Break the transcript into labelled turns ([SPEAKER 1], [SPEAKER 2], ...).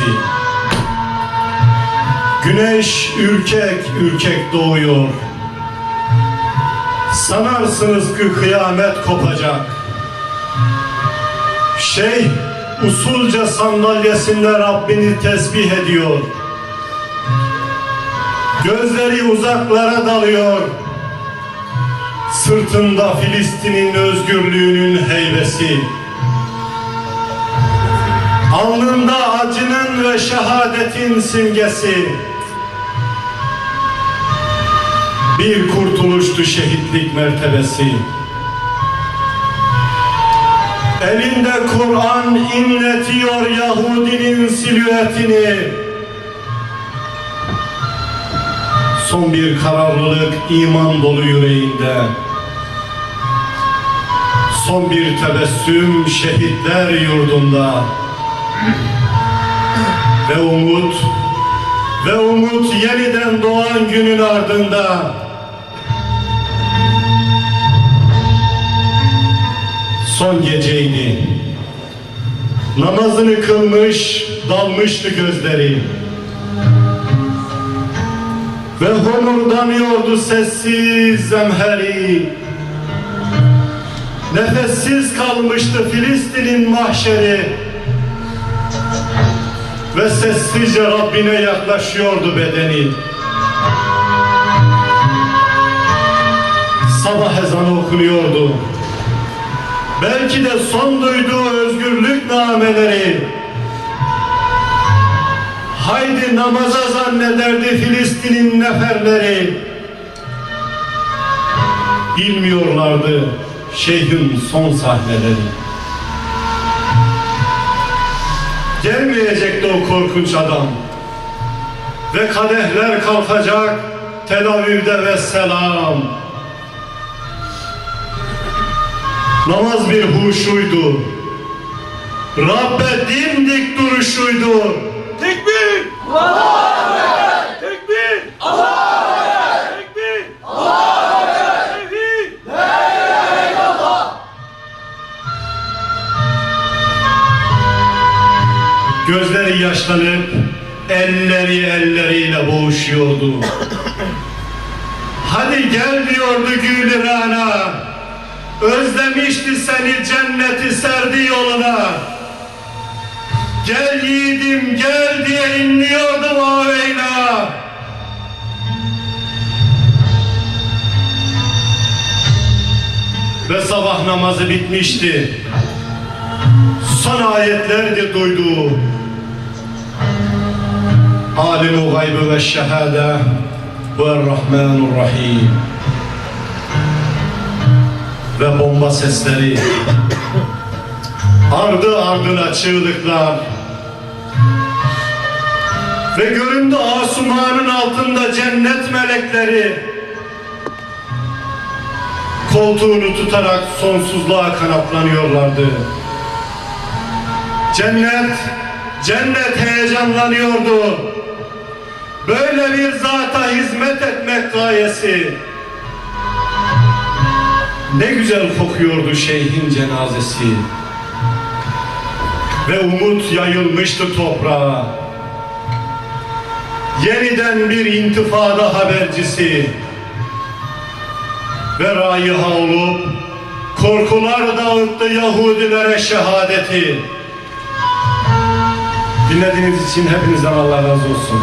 [SPEAKER 1] cenazesi. Güneş ürkek ürkek doğuyor. Sanarsınız ki kıyamet kopacak. Şeyh usulca sandalyesinde Rabbini tesbih ediyor. Gözleri uzaklara dalıyor. Sırtında Filistin'in özgürlüğünün heybesi. Alnında şehadetin simgesi. Bir kurtuluştu şehitlik mertebesi. Elinde Kur'an inletiyor Yahudinin silüetini. Son bir kararlılık iman dolu yüreğinde. Son bir tebessüm şehitler yurdunda. Ve umut, ve umut yeniden doğan günün ardında. Son geceydi. Namazını kılmış, dalmıştı gözleri. Ve homurdanıyordu sessiz zemheri. Nefessiz kalmıştı Filistin'in mahşeri. Ve sessizce Rabbine yaklaşıyordu bedeni. Sabah ezanı okunuyordu. Belki de son duyduğu özgürlük nameleri. Haydi namaza zannederdi Filistin'in neferleri. Bilmiyorlardı şeyhin son sahneleri. Gelmeyecekti o korkunç adam. Ve kadehler kalkacak Tel Aviv'de ve selam. Namaz bir huşuydu. Rabbe dimdik duruşuydu. Gözleri yaşlanıp elleri elleriyle boğuşuyordu. Hadi gel diyordu Gül Rana. Özlemişti seni cenneti serdi yoluna. Gel yiğidim gel diye inliyordum ağabeyna. Ve sabah namazı bitmişti. Son ayetlerdi duyduğu. Alimu gaybı ve şehade ve Rahmanur-Rahim. Ve bomba sesleri. Ardı ardına çığlıklar. Ve göründü asumanın altında cennet melekleri. Koltuğunu tutarak sonsuzluğa kanatlanıyorlardı. Cennet, cennet heyecanlanıyordu. Böyle bir zata hizmet etmek gayesi. Ne güzel kokuyordu şeyhin cenazesi. Ve umut yayılmıştı toprağa. Yeniden bir intifada habercisi. Ve rayıha olup korkular dağıttı Yahudilere şehadeti. Dinlediğiniz için hepinizden Allah razı olsun.